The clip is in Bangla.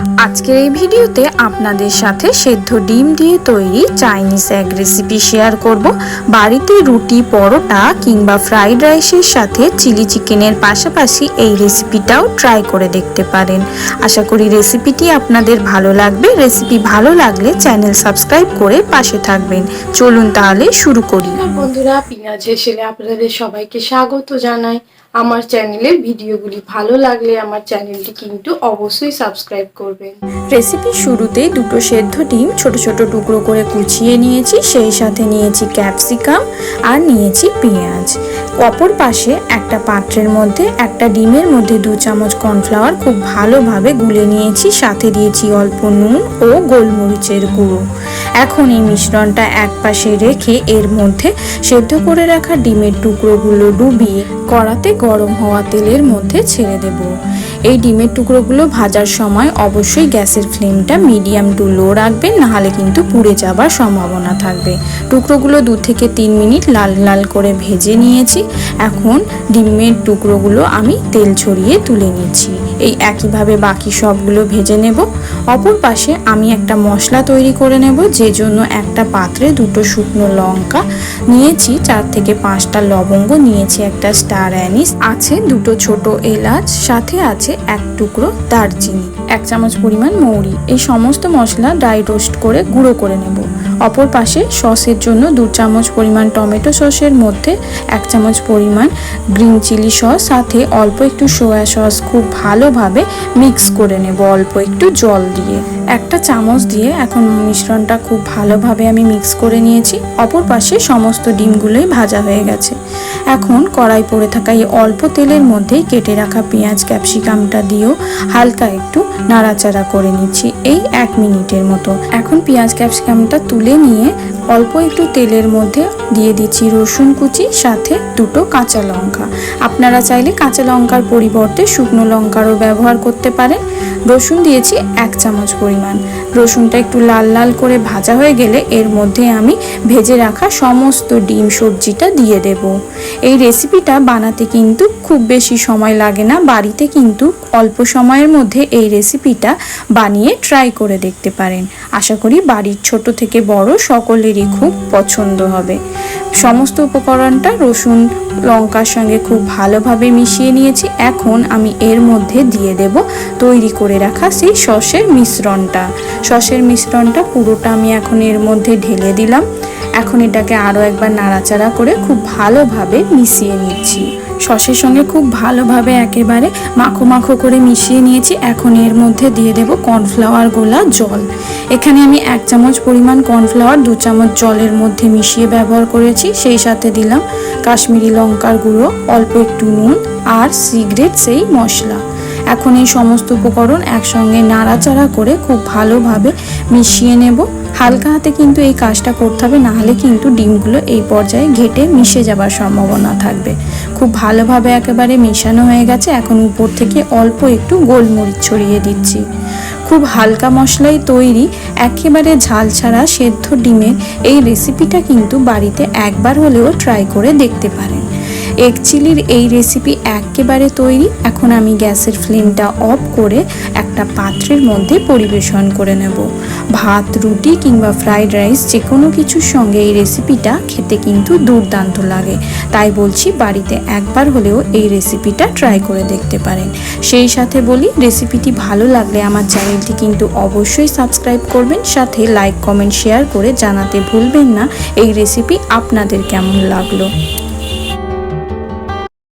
আজকের এই ভিডিওতে আপনাদের সাথে সেদ্ধ ডিম দিয়ে তৈরি চাইনিজ এক রেসিপি শেয়ার করব। বাড়িতে রুটি, পরোটা কিংবা ফ্রাইড রাইসের সাথে চিলি চিকেনের পাশাপাশি এই রেসিপিটাও ট্রাই করে দেখতে পারেন। আশা করি রেসিপিটি আপনাদের ভালো লাগবে। রেসিপি ভালো লাগলে চ্যানেল সাবস্ক্রাইব করে পাশে থাকবেন। চলুন তাহলে শুরু করি। নমস্কার বন্ধুরা পিনাজ হেসেলে আপনাদের সবাইকে স্বাগত জানাই। আমার চ্যানেলের ভিডিওগুলি ভালো লাগলে আমার চ্যানেলটি কিন্তু অবশ্যই সাবস্ক্রাইব করবেন। রেসিপির শুরুতেই দুটো সেদ্ধ ডিম ছোট ছোট টুকরো করে কুচিয়ে নিয়েছি, সেই সাথে নিয়েছি ক্যাপসিকাম আর নিয়েছি পেঁয়াজ। অপর পাশে একটা পাত্রের মধ্যে, একটা ডিমের মধ্যে দু চামচ কর্নফ্লাওয়ার খুব ভালোভাবে গুলে নিয়েছি, সাথে দিয়েছি অল্প নুন ও গোলমরিচের গুঁড়ো। এখন এই মিশ্রণটা এক পাশে রেখে এর মধ্যে সেদ্ধ করে রাখা ডিমের টুকরোগুলো ডুবিয়ে কড়াতে গরম হওয়া তেলের মধ্যে ছেড়ে দেব। এই ডিমের টুকরোগুলো ভাজার সময় অবশ্যই গ্যাসের ফ্লেমটা মিডিয়াম টু লো রাখবেন, নাহলে কিন্তু পুড়ে যাবার সম্ভাবনা থাকবে। টুকরোগুলো দু থেকে তিন মিনিট লাল লাল করে ভেজে নিয়েছি। এখন ডিমের টুকরোগুলো আমি তেল ছড়িয়ে তুলে নিচ্ছি। এই একইভাবে বাকি সবগুলো ভেজে নেব। অপর পাশে আমি একটা মশলা তৈরি করে নেব, যে জন্য একটা পাত্রে দুটো শুকনো লঙ্কা নিয়েছি, চার থেকে পাঁচটা লবঙ্গ নিয়েছি, একটা স্টার অ্যানিস আছে, দুটো ছোট এলাচ, সাথে আছে এক টুকরো দারচিনি, এক চামচ পরিমাণ মৌরি। এই সমস্ত মশলা ড্রাই রোস্ট করে গুঁড়ো করে নেব। অপর পাশে সসের জন্য দু চামচ পরিমাণ টমেটো সসের মধ্যে এক চামচ পরিমাণ গ্রিন চিলি সস, সাথে অল্প একটু সোয়া সস খুব ভালোভাবে মিক্স করে নেব, অল্প একটু জল দিয়ে। একটা চামচ দিয়ে এখন মিশ্রণটা খুব ভালোভাবে আমি মিক্স করে নিয়েছি। অপর পাশে সমস্ত ডিমগুলোই ভাজা হয়ে গেছে। এখন কড়াই পড়ে থাকা এই অল্প তেলের মধ্যেই কেটে রাখা পেঁয়াজ, ক্যাপসিকামটা দিয়েও হালকা একটু নাড়াচাড়া করে নিচ্ছি, এই এক মিনিটের মতো। এখন পেঁয়াজ, ক্যাপসিকামটা তুলে 你。অল্প একটু তেলের মধ্যে দিয়ে দিচ্ছি রসুন কুচি, সাথে দুটো কাঁচা লঙ্কা। আপনারা চাইলে কাঁচা লঙ্কার পরিবর্তে শুকনো লঙ্কারও ব্যবহার করতে পারেন। রসুন দিয়েছি এক চামচ পরিমাণ। রসুনটা একটু লাল লাল করে ভাজা হয়ে গেলে এর মধ্যে আমি ভেজে রাখা সমস্ত ডিম সবজিটা দিয়ে দেব। এই রেসিপিটা বানাতে কিন্তু খুব বেশি সময় লাগে না, বাড়িতে কিন্তু অল্প সময়ের মধ্যে এই রেসিপিটা বানিয়ে ট্রাই করে দেখতে পারেন। আশা করি বাড়ির ছোট থেকে বড় সকলেরই খুব পছন্দ হবে। সমস্ত উপকরণটা রসুন, লঙ্কার সঙ্গে খুব ভালোভাবে মিশিয়ে নিয়েছি। এখন আমি এর মধ্যে দিয়ে দেব তৈরি করে রাখা সেই সসের মিশ্রণটা। সসের মিশ্রণটা পুরোটা আমি এখন এর মধ্যে ঢেলে দিলাম। এখন এটাকে আরও একবার নাড়াচাড়া করে খুব ভালোভাবে মিশিয়ে নিচ্ছি। সসের সঙ্গে খুব ভালোভাবে একেবারে মাখো মাখো করে মিশিয়ে নিয়েছি। এখন এর মধ্যে দিয়ে দেব কর্নফ্লাওয়ার গোলা জল। এখানে আমি এক চামচ পরিমাণ কর্নফ্লাওয়ার, দু চামচ জলের মধ্যে মিশিয়ে ব্যবহার করেছি। সেই সাথে দিলাম কাশ্মীরি লঙ্কার গুঁড়ো, অল্প একটু নুন আর সিগ্রেট, সেই মশলা। এখন এই সমস্ত উপকরণ একসঙ্গে নাড়াচাড়া করে খুব ভালোভাবে মিশিয়ে নেব। হালকা হাতে কিন্তু এই কাজটা করতে হবে, নাহলে কিন্তু ডিমগুলো এই পর্যায়ে ঘেটে মিশে যাবার সম্ভাবনা থাকবে। খুব ভালোভাবে একেবারে মেশানো হয়ে গেছে, এখন উপর থেকে অল্প একটু গোলমরিচ ছড়িয়ে দিচ্ছি। খুব হালকা মশলাই তৈরি, একেবারে ঝাল ছাড়া সেদ্ধ ডিমের এই রেসিপিটা কিন্তু বাড়িতে একবার হলেও ট্রাই করে দেখতে পারেন। এগ চিলির এই রেসিপি একেবারে তৈরি। এখন আমি গ্যাসের ফ্লেমটা অফ করে একটা পাত্রের মধ্যে পরিবেশন করে নেব। ভাত, রুটি কিংবা ফ্রাইড রাইস যে কোনো কিছুর সঙ্গে এই রেসিপিটা খেতে কিন্তু দুর্দান্ত লাগে। তাই বলছি বাড়িতে একবার হলেও এই রেসিপিটা ট্রাই করে দেখতে পারেন। সেই সাথে বলি রেসিপিটি ভালো লাগলে আমার চ্যানেলটি কিন্তু অবশ্যই সাবস্ক্রাইব করবেন, সাথে লাইক কমেন্ট শেয়ার করে জানাতে ভুলবেন না। এই রেসিপি আপনাদের কেমন লাগল?